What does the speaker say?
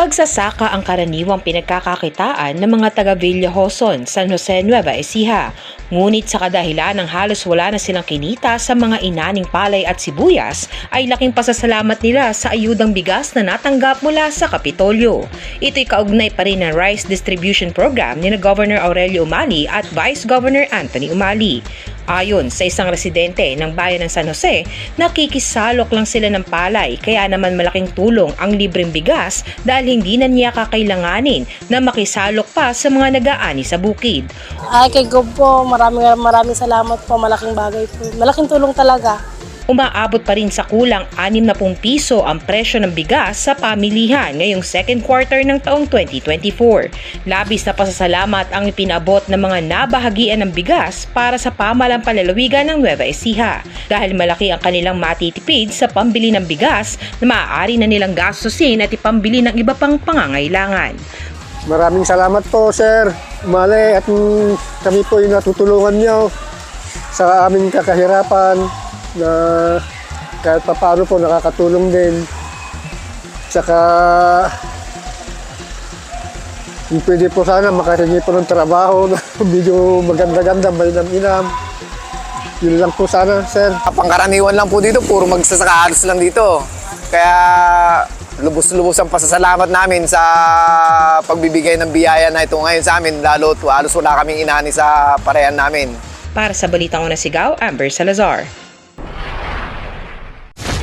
Pagsasaka ang karaniwang pinagkakakitaan ng mga taga Villajoson, San Jose Nueva Ecija. Ngunit sa kadahilan ng halos wala na silang kinita sa mga inaning palay at sibuyas, ay laking pasasalamat nila sa ayudang bigas na natanggap mula sa Kapitolyo. Ito'y kaugnay pa rin ng Rice Distribution Program ni na Governor Aurelio Umali at Vice Governor Anthony Umali. Ayon sa isang residente ng bayan ng San Jose, nakikisalok lang sila ng palay kaya naman malaking tulong ang libreng bigas dahil hindi na niya kakailanganin na makisalok pa sa mga nag-aani sa bukid. Ay, kay Gob po, maraming maraming salamat po. Malaking bagay po. Malaking tulong talaga. Umaabot pa rin sa kulang 60 piso ang presyo ng bigas sa pamilihan ngayong second quarter ng taong 2024. Labis na pasasalamat ang ipinabot ng mga nabahagian ng bigas para sa pamalang palalawigan ng Nueva Ecija dahil malaki ang kanilang matitipid sa pambili ng bigas na maaari na nilang gastusin at ipambili ng iba pang pangangailangan. Maraming salamat po, Sir Male, at kami po yung natutulungan niyo sa aming kakahirapan na kahit pa paano po nakakatulong din. Tsaka kung pwede po sana makahingi po ng trabaho na medyo maganda-ganda, malinam-inam. Yun lang po sana, Sir. Pangkaraniwan lang po dito, puro magsasakaalos lang dito. Kaya lubos-lubos ang pasasalamat namin sa pagbibigay ng biyaya na ito ngayon sa amin, lalo halos wala kaming inani sa parehan namin. Para sa Balitang Unang Sigaw, Amber Salazar.